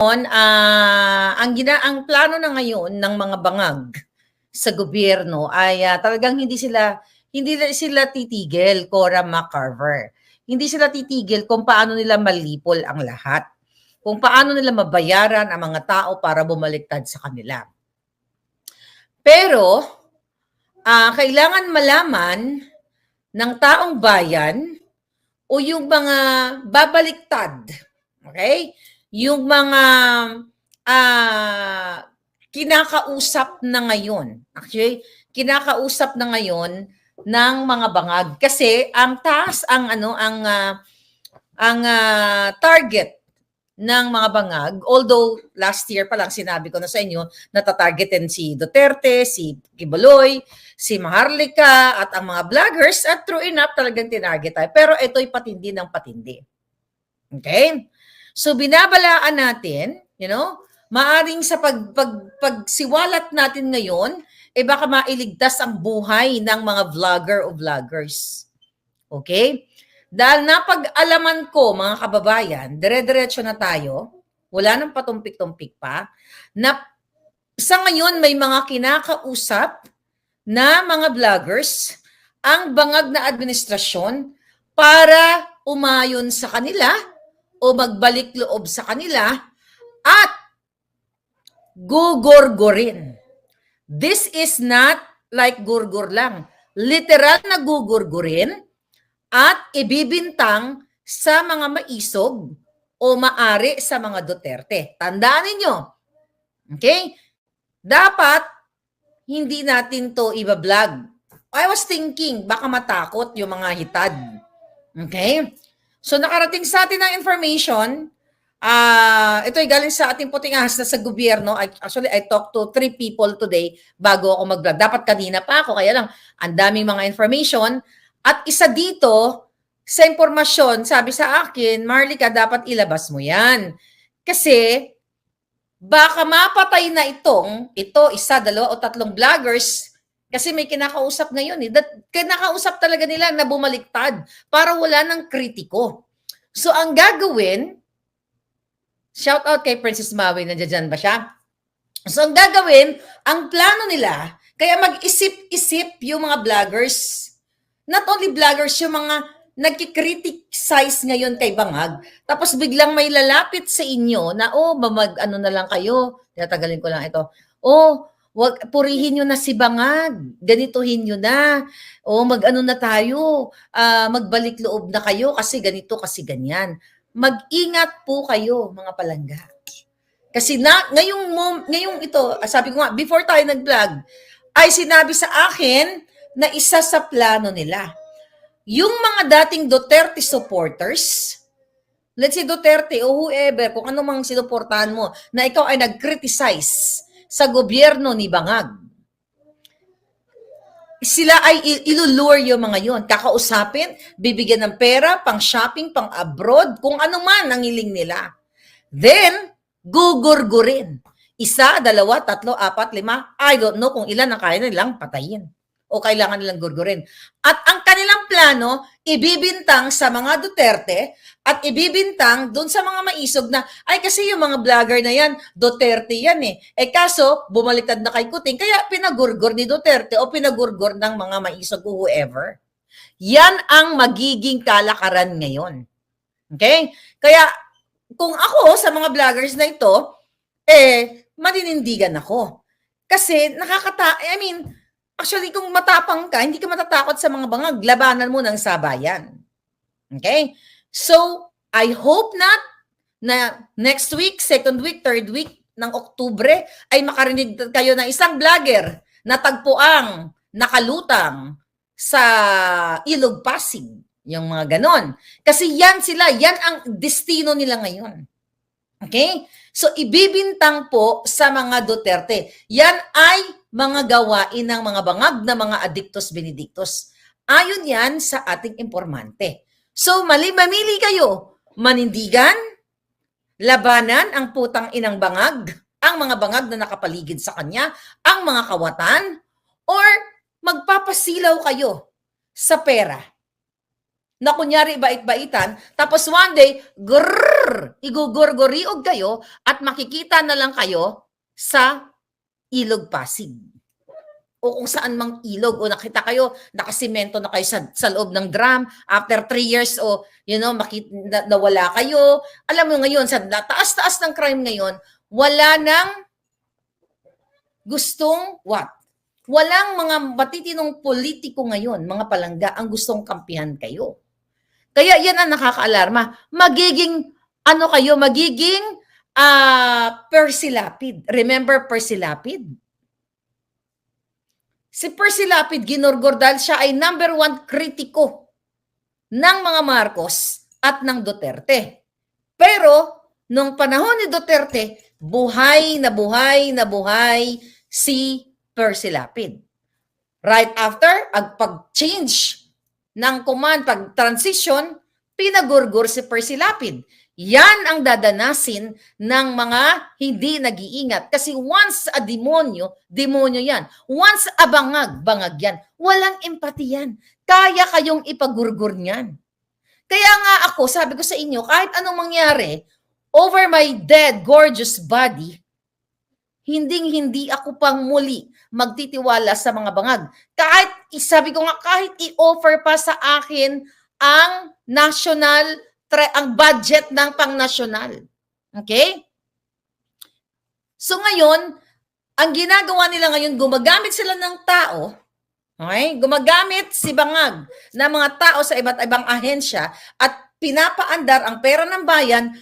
ngayon, ah, ang gina ang plano na ngayon ng mga bangag sa gobyerno ay ah, talagang hindi sila hindi sila titigil, Cora McCarver. Hindi sila titigil kung paano nila malipol ang lahat. Kung paano nila mabayaran ang mga tao para bumaliktad sa kanila. Pero, ah, kailangan malaman ng taong bayan o yung mga babaliktad, okay? Yung mga ah, kinakausap na ngayon. Actually, kinakausap na ngayon ng mga bangag kasi ang taas ang ano ang ah, ang ah, target ng mga bangag although last year pa lang sinabi ko na sa inyo natatargetin si Duterte, si Kibuloy, si Maharlika at ang mga vloggers at true enough talagang tinarget tayo pero ito'y patindi ng patindi. Okay? So binabalaan natin, you know, maaring sa pag, pag pagsiwalat natin ngayon eh baka mailigtas ang buhay ng mga vlogger o vloggers. Okay? Dahil napag-alaman ko, mga kababayan, dire-diretso na tayo, wala nang patumpik-tumpik pa, na sa ngayon may mga kinakausap na mga vloggers ang bangag na administrasyon para umayon sa kanila o magbalik loob sa kanila at gugurgurin. This is not like gurgur lang. Literal na gugurgurin at ibibintang sa mga maisog o maari sa mga Duterte. Tandaan ninyo. Okay? Dapat hindi natin to iba-vlog. I was thinking, baka matakot yung mga hitad. Okay? So nakarating sa atin ang information, ah ito ay galing sa ating puting ahas na sa gobyerno. I, actually, I talked to three people today bago ako mag-vlog. Dapat kanina pa ako, kaya lang, ang daming mga information. At isa dito, sa impormasyon, sabi sa akin, Marlica, dapat ilabas mo yan. Kasi, baka mapatay na itong, ito, isa, dalawa o tatlong vloggers, kasi may kinakausap ngayon eh. That, kinakausap talaga nila na bumaliktad para wala ng kritiko. So, ang gagawin, shout out kay Princess Maui, nandiyan ba siya? So, ang gagawin, ang plano nila, kaya mag-isip-isip yung mga vloggers, not only vloggers, yung mga nagki-criticize ngayon kay Bangag, tapos biglang may lalapit sa inyo na, oh, mag ano na lang kayo, tatagalin ko lang ito, oh, wag purihin nyo na si Bangag, ganituhin nyo na, oh, mag-ano na tayo, ah, magbalik loob na kayo kasi ganito, kasi ganyan. Mag-ingat po kayo, mga palangga. Kasi na, ngayong, mom, ngayong ito, ah, sabi ko nga, before tayo nag-vlog, ay sinabi sa akin na isa sa plano nila yung mga dating Duterte supporters, let's say Duterte o whoever, kung ano mang sinuportahan mo, na ikaw ay nag-criticize sa gobyerno ni Bangag, sila ay il- ilulure yung mga yon Kakausapin, bibigyan ng pera, pang shopping, pang abroad, kung ano man ang hiling nila. Then, gugurgurin. Isa, dalawa, tatlo, apat, lima, I don't know kung ilan ang kaya nilang patayin o kailangan nilang gurgurin. At ang kanilang plano, ibibintang sa mga Duterte at ibibintang doon sa mga maisog na, ay kasi yung mga vlogger na yan, Duterte yan eh. Eh kaso, bumaliktad na kay Kuting, kaya pinagurgur ni Duterte o pinagurgur ng mga maisog o whoever. Yan ang magiging kalakaran ngayon. Okay? Kaya, kung ako sa mga vloggers na ito, eh, maninindigan ako. Kasi nakakata, I mean, Actually, kung matapang ka, hindi ka matatakot sa mga bangag. Labanan mo ng sabayan. Okay? So, I hope not na next week, second week, third week ng Oktubre ay makarinig kayo ng isang vlogger na tagpuang nakalutang sa Ilog Pasig. Yung mga ganon. Kasi yan sila, yan ang destino nila ngayon. Okay? So, ibibintang po sa mga Duterte. Yan ay mga gawain ng mga bangag na mga adictos benedictos. Ayon yan sa ating informante. So, mali mamili kayo. Manindigan, labanan ang putang inang bangag, ang mga bangag na nakapaligid sa kanya, ang mga kawatan, or magpapasilaw kayo sa pera. Na kunyari bait-baitan, tapos one day, grrrr, igugurguriog kayo at makikita na lang kayo sa ilog Pasig. O kung saan mang ilog, o nakita kayo, nakasimento na kayo sa, sa loob ng drum, after three years, o, you know, makita, na, nawala kayo. Alam mo ngayon, sa taas-taas ng crime ngayon, wala nang gustong what? Walang mga matitinong politiko ngayon, mga palangga, ang gustong kampihan kayo. Kaya yan ang nakakaalarma. Magiging, ano kayo, magiging ah Percy Lapid. Remember Percy Lapid? Si Percy Lapid, ginorgor dahil siya ay number one kritiko ng mga Marcos at ng Duterte. Pero, nung panahon ni Duterte, buhay na buhay na buhay si Percy Lapid. Right after, ang pag-change ng command, pag-transition, pinagurgur si Percy Lapid. Yan ang dadanasin ng mga hindi nag-iingat. Kasi once a demonyo, demonyo yan. Once a bangag, bangag yan. Walang empathy yan. Kaya kayong ipagurgur niyan. Kaya nga ako, sabi ko sa inyo, kahit anong mangyari, over my dead, gorgeous body, hinding-hindi ako pang muli magtitiwala sa mga bangag. Kahit, sabi ko nga, kahit i-offer pa sa akin ang national, ang budget ng pang-national. Okay? So ngayon, ang ginagawa nila ngayon, gumagamit sila ng tao, okay? Gumagamit si bangag ng mga tao sa iba't ibang ahensya at pinapaandar ang pera ng bayan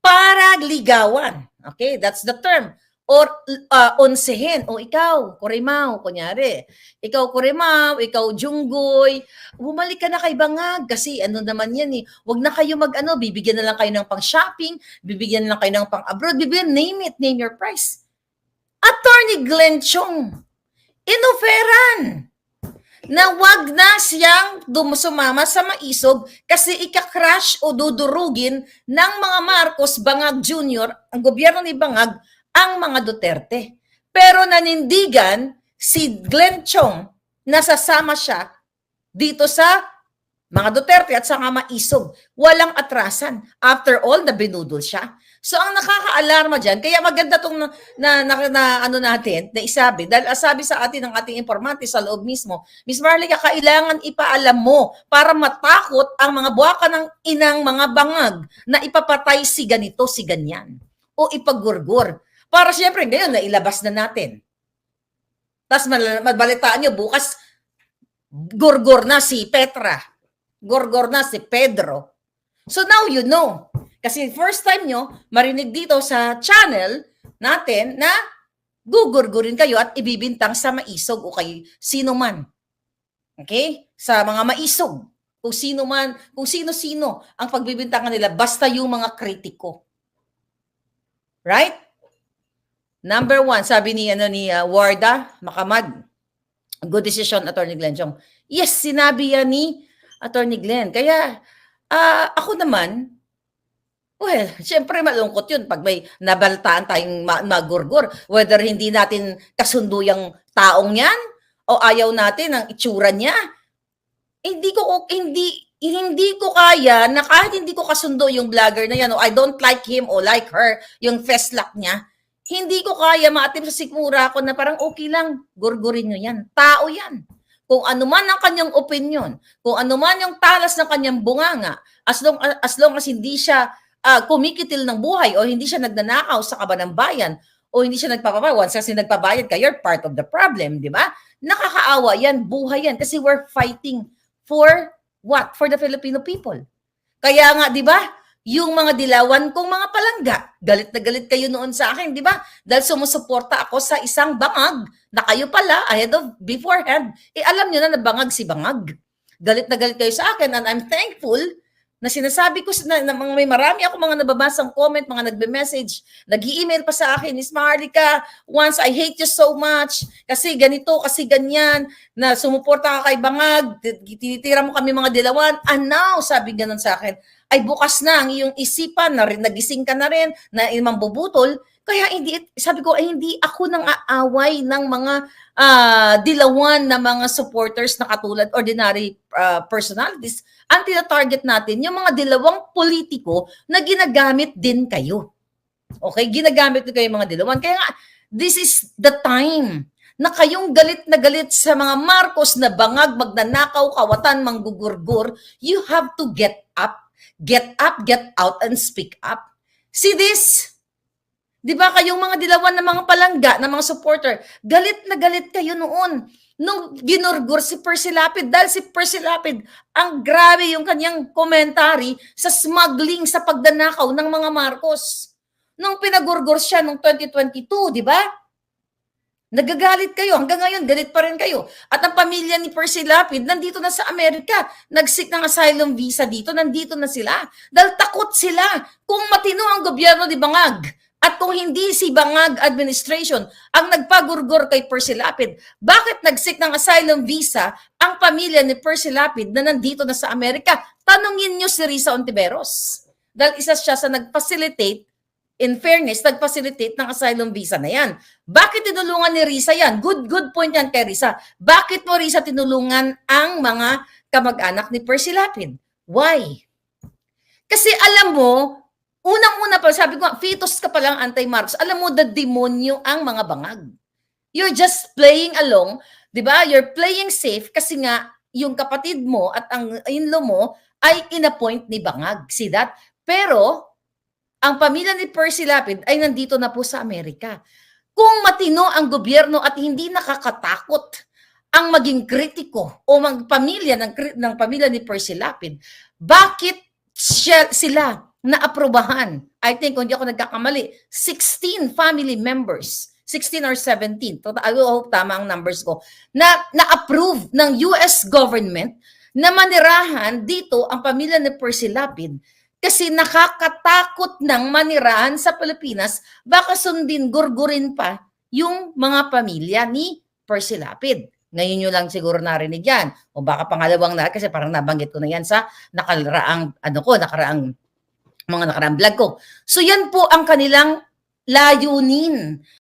para ligawan. Okay, that's the term or uh, onsehin. O ikaw, Kurimaw, kunyari. Ikaw, Kurimaw, ikaw, Junggoy, bumalik ka na kay Bangag kasi ano naman yan eh. Huwag na kayo mag ano, bibigyan na lang kayo ng pang shopping, bibigyan na lang kayo ng pang abroad, bibigyan, name it, name your price. Attorney Glenn Chong, inoferan na wag na siyang sumama sa maisog kasi ika-crash o dudurugin ng mga Marcos Bangag Jr., ang gobyerno ni Bangag, ang mga Duterte. Pero nanindigan si Glenn Chong na sasama siya dito sa mga Duterte at sa mga maisog. Walang atrasan. After all, nabinudol siya. So ang nakakaalarma dyan, kaya maganda tong na, na, na, na- ano natin, na isabi, dahil asabi sa atin ng ating informante sa loob mismo, Miss Marlica, kailangan ipaalam mo para matakot ang mga buwaka ng inang mga bangag na ipapatay si ganito, si ganyan. O ipagurgur. Para siyempre, ngayon, nailabas na natin. Tapos mabalitaan nyo, bukas, gurgur na si Petra. Gurgur na si Pedro. So now you know. Kasi first time nyo marinig dito sa channel natin na gugurgurin kayo at ibibintang sa maisog o kay sino man. Okay? Sa mga maisog. Kung sino man, kung sino-sino ang pagbibintangan nila, basta yung mga kritiko. Right? Number one, sabi ni, ano, ni uh, Warda Makamad, good decision, Attorney Glenn Chong. Yes, sinabi yan ni Attorney Glenn. Kaya, ah, ako naman, well, syempre malungkot yun pag may nabaltaan tayong ma- magurgur. Whether hindi natin kasundo yung taong yan, o ayaw natin ang itsura niya. Hindi ko, hindi, hindi ko kaya na kahit hindi ko kasundo yung vlogger na yan, o I don't like him o like her, yung feslak niya, hindi ko kaya maatim sa sikmura ko na parang okay lang, gurgurin nyo yan. Tao yan. Kung ano man ang kanyang opinion, kung ano man yung talas ng kanyang bunganga, as long as, long as hindi siya ah, kumikitil ng buhay o hindi siya nagnanakaw sa kaba ng bayan o hindi siya nagpapabayad, once kasi nagpabayad ka, you're part of the problem, di ba? Nakakaawa yan, buhay yan, kasi we're fighting for what? For the Filipino people. Kaya nga, di ba? Yung mga dilawan kong mga palangga, galit na galit kayo noon sa akin, di ba? Dahil sumusuporta ako sa isang bangag na kayo pala, ahead of, beforehand, eh alam nyo na na bangag si bangag. Galit na galit kayo sa akin and I'm thankful na sinasabi ko na, na may marami ako mga nababasang comment, mga nagbe-message, nag-email pa sa akin, Miss Marlica, once I hate you so much, kasi ganito, kasi ganyan, na sumuporta ka kay Bangag, ti- tinitira mo kami mga dilawan, and now, sabi ganun sa akin, ay bukas na ang iyong isipan, na rin, nagising ka na rin, na imang bubutol, Kaya hindi, sabi ko, ay hindi ako nang aaway ng mga ah, dilawan na mga supporters na katulad ordinary ah, personalities. Ang tina-target natin, yung mga dilawang politiko na ginagamit din kayo. Okay? Ginagamit din kayo mga dilawan. Kaya nga, this is the time na kayong galit na galit sa mga Marcos na bangag, magnanakaw, kawatan, manggugurgur, you have to get up. Get up, get out, and speak up. See this? Di ba kayong mga dilawan na mga palangga, na mga supporter, galit na galit kayo noon nung ginurgur si Percy Lapid dahil si Percy Lapid ang grabe yung kanyang commentary sa smuggling sa pagdanakaw ng mga Marcos. Nung pinagurgur siya nung 2022, di ba? Nagagalit kayo. Hanggang ngayon, galit pa rin kayo. At ang pamilya ni Percy Lapid, nandito na sa Amerika. Nag-seek ng asylum visa dito, nandito na sila. Dahil takot sila kung matino ang gobyerno ni Bangag. At kung hindi si Bangag administration ang nagpagurgor kay Percy Lapid, bakit nag-seek ng asylum visa ang pamilya ni Percy Lapid na nandito na sa Amerika? Tanungin niyo si Risa Ontiveros. Dahil isa siya sa nag-facilitate in fairness, nag-facilitate ng asylum visa na yan. Bakit tinulungan ni Risa yan? Good, good point yan kay Risa. Bakit mo Risa tinulungan ang mga kamag-anak ni Percy Lapid? Why? Kasi alam mo, unang-una pa, sabi ko, fetus ka palang anti-Marx. Alam mo, the demonyo ang mga bangag. You're just playing along, di ba? You're playing safe kasi nga, yung kapatid mo at ang in-law mo ay inappoint ni Bangag. See that? Pero, ang pamilya ni Percy Lapid ay nandito na po sa Amerika. Kung matino ang gobyerno at hindi nakakatakot ang maging kritiko o mag pamilya ng, ng pamilya ni Percy Lapid, bakit sila naaprubahan? I think, kung di ako nagkakamali, 16 family members, 16 or 17, to- I hope tama ang numbers ko, na na-approve ng US government na manirahan dito ang pamilya ni Percy Lapid kasi nakakatakot ng manirahan sa Pilipinas, baka sundin, gurgurin pa yung mga pamilya ni Percy Lapid. Ngayon nyo lang siguro narinig yan. O baka pangalawang na, kasi parang nabanggit ko na yan sa nakaraang, ano ko, nakaraang, mga nakaraang vlog ko. So yan po ang kanilang layunin